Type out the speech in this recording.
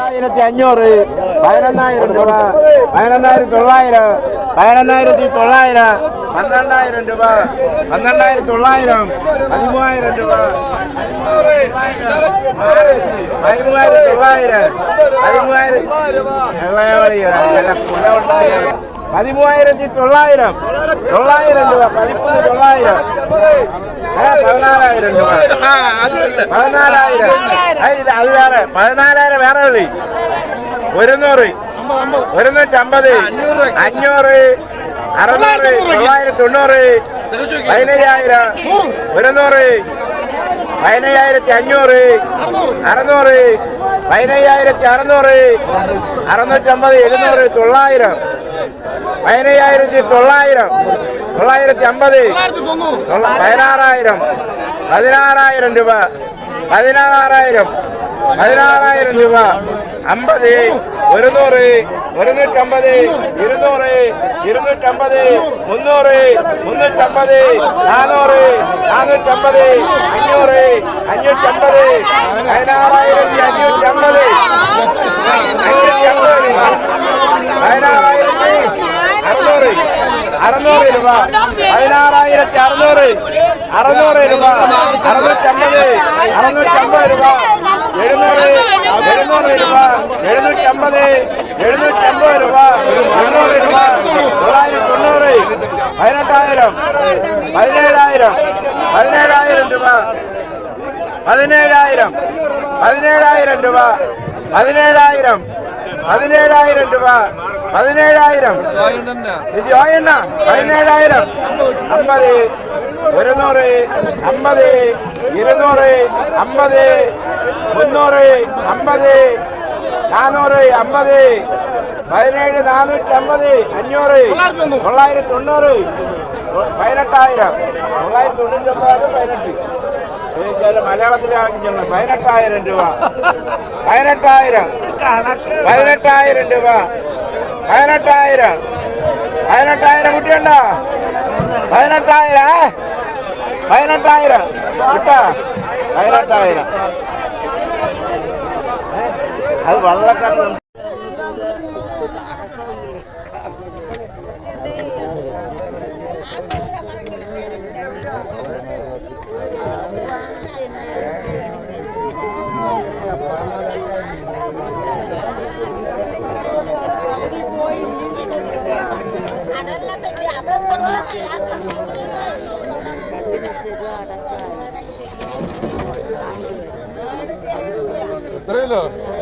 പതിനായിരത്തി അഞ്ഞൂറ് പതിനൊന്നായിരം രൂപ പതിനൊന്നായിരത്തി തൊള്ളായിരം പതിനൊന്നായിരത്തി തൊള്ളായിരം പന്ത്രണ്ടായിരം രൂപ പന്ത്രണ്ടായിരത്തി തൊള്ളായിരം പതിമൂവായിരം രൂപ. പതിമൂവായിരത്തി തൊള്ളായിരം പതിമൂവായിരത്തി പതിമൂവായിരത്തി തൊള്ളായിരം തൊള്ളായിരം രൂപ പതിമൂന്ന് തൊള്ളായിരം. പതിനാലായിരം രൂപ. പതിനാലായിരം. അത് വേറെ പതിനാലായിരം വേറെ വിളി ഒരുന്നൂറ്. ഒരുന്നൂറ്റമ്പത്. അഞ്ഞൂറ്. അറുന്നൂറ്. തൊള്ളായിരത്തി തൊണ്ണൂറ്. പതിനയ്യായിരം. ഒരുന്നൂറ്. പതിനയ്യായിരത്തി അഞ്ഞൂറ് അറുന്നൂറ് പതിനയ്യായിരത്തി അറുന്നൂറ് അറുന്നൂറ്റമ്പത് എഴുന്നൂറ് തൊള്ളായിരം. പതിനയ്യായിരത്തി തൊള്ളായിരം തൊള്ളായിരത്തി അമ്പത് പതിനാറായിരം പതിനാറായിരം രൂപ പതിനാറായിരം പതിനാറായിരം രൂപ അമ്പത് ഒരുന്നൂറ് ഒരുന്നൂറ്റമ്പത് ഇരുന്നൂറ് ഇരുന്നൂറ്റമ്പത് മുന്നൂറ് മുന്നൂറ്റമ്പത് നാനൂറ് നാനൂറ്റമ്പത് അഞ്ഞൂറ് അഞ്ഞൂറ്റമ്പത് പതിനാറായിരത്തി അഞ്ഞൂറ്റമ്പത് അഞ്ഞൂറ്റമ്പത് പതിനാറായിരത്തി അറുന്നൂറ് അറുന്നൂറ് രൂപ പതിനാറായിരത്തി അറുന്നൂറ് അറുന്നൂറ് രൂപ അറുന്നൂറ്റമ്പത് അറുന്നൂറ്റമ്പത് രൂപ എഴുന്നൂറ് എഴുന്നൂറ് രൂപ എഴുന്നൂറ്റമ്പത് എഴുന്നൂറ്റമ്പത് രൂപ എണ്ണൂറ് രൂപ തൊള്ളായിരത്തി തൊണ്ണൂറ് പതിനെട്ടായിരം പതിനേഴായിരം പതിനേഴായിരം രൂപ പതിനേഴായിരം പതിനേഴായിരം രൂപ പതിനേഴായിരം പതിനേഴായിരം രൂപ പതിനേഴായിരം. ജോയണ്ണ പതിനേഴായിരം. അമ്പത് ഒരുന്നൂറ് അമ്പത് ഇരുന്നൂറ് അമ്പത് മുന്നൂറ് അമ്പത് നാനൂറ് അമ്പത്. പതിനേഴ് നാനൂറ്റി അമ്പത് അഞ്ഞൂറ്. തൊള്ളായിരത്തി തൊണ്ണൂറ് പതിനെട്ടായിരം തൊള്ളായിരത്തി തൊണ്ണൂറ്റി ഒമ്പത് പതിനെട്ട് മലയാളത്തിലാണെങ്കിൽ രൂപ. പതിനെട്ടായിരം. പതിനെട്ടായിരം കുട്ടിയുണ്ടോ? പതിനെട്ടായിരം? പതിനെട്ടായിരം. കിട്ടാ? പതിനെട്ടായിരം. అది వల్ల కాదు Trailer.